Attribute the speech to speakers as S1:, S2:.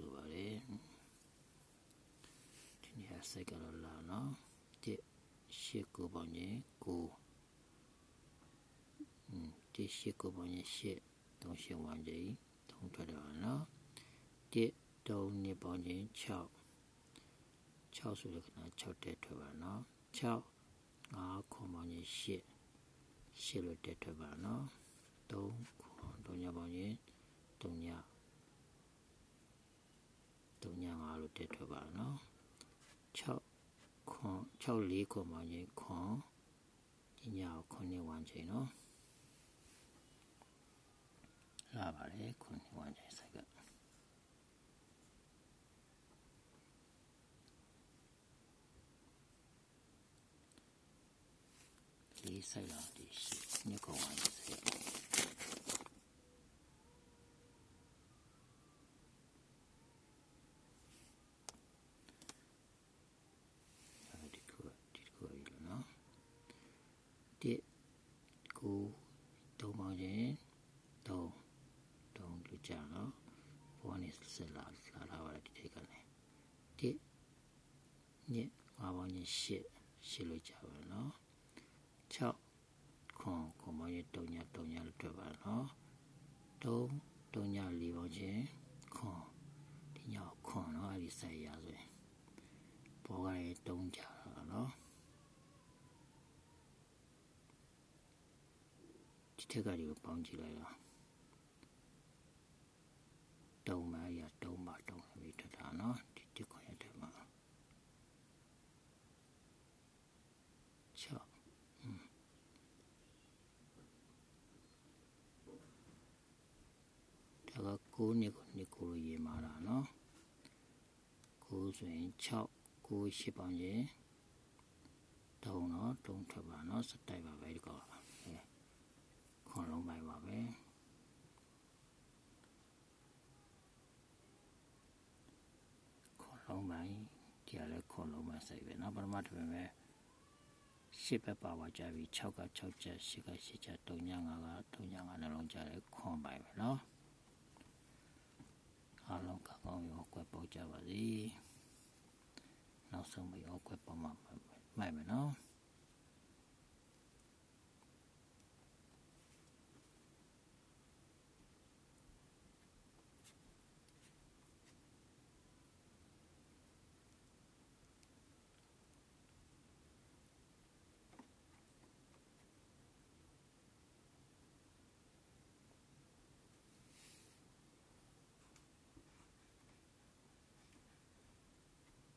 S1: ဆိုပါတယ်ဒီနေရာစိတ်ကတော့လာနော်တစ်ရှစ်ကိုပေါင်းရင်ကိုอืมတစ်ရှစ်ကိုပေါင်းရင်ရှစ်သုံးရှစ်ဝမ်းကြီးသုံးထွက်တယ်ပါနော်တစ်သုံးနှစ်ပေါင်းရင်6 6ဆိုတဲ့ခဏ6တက်ထွက်ပါနော်6 5ခွန်ပေါင်းရင်8 8လို့တက်ထွက်ပါနော်3ခွန်3ညပေါင်းရင်3ည3 ည5လို့တက်ထွက်ပါနော်6ခွန်6 4ခွန်ပေါင်းရင်ခွန်ဒီညကိုခွန်နဲ့ဝမ်းချိန်နော်လာပါတယ်ခွန်နဲ့ဝမ်းချိန်စိုက်ကလေးဆိုင်လာဒီရှိညကောင်ဝိုင်း 1 9သုံးပေါင်းရင်3 3လူကြတော့ဘောနစ်ဆက်လာလာလာပါဒီတိတ်ကလည်း1 2ငါးပေါင်းရင်8 8လူကြပါနော်6ခွန်ခွန်ပေါင်းရင်3ည3ညလို့တွေ့ပါနော်3 3ည4ပေါင်းရင်ခွန်ဒီညခွန်တော့အဲ့ဒီဆက်ရဆိုရင်ဘောကလည်း3ကြ ဒီထက်ကဒီကိုပေါင်းကြည့်လိုက်တော့တုံမရတုံမတုံပြီးထတာနော်ဒီတစ်ခွန်ရတဲ့မှာ6ဒါက9နှစ်ကိုနှစ်ကိုလိုရေးမှာတာနော်9ဆိုရင်6 9 8ပေါင်းရင်တုံနော်တုံထွက်ပါနော်စတိုက်ပါပဲဒီကောအဲခွန်လုံးပိုင်းပါပဲခွန်လုံးပိုင်း ဒီကလည်းခွန်လုံးပိုင်းစိတ်ပဲနော်ပထမတစ်ပင်ပဲရှစ်ပဲပါပါကြပြီ6က6ချက်8က8ချက်3ည5က3ည5နှလုံးကြတယ်ခွန်ပိုင်းပဲနော်အားလုံးကောင်းကောင်းရောကွက်ပေါက်ကြပါစေနောက်ဆုံးမရောကွက်ပေါက်မှမိုက်မယ်နော်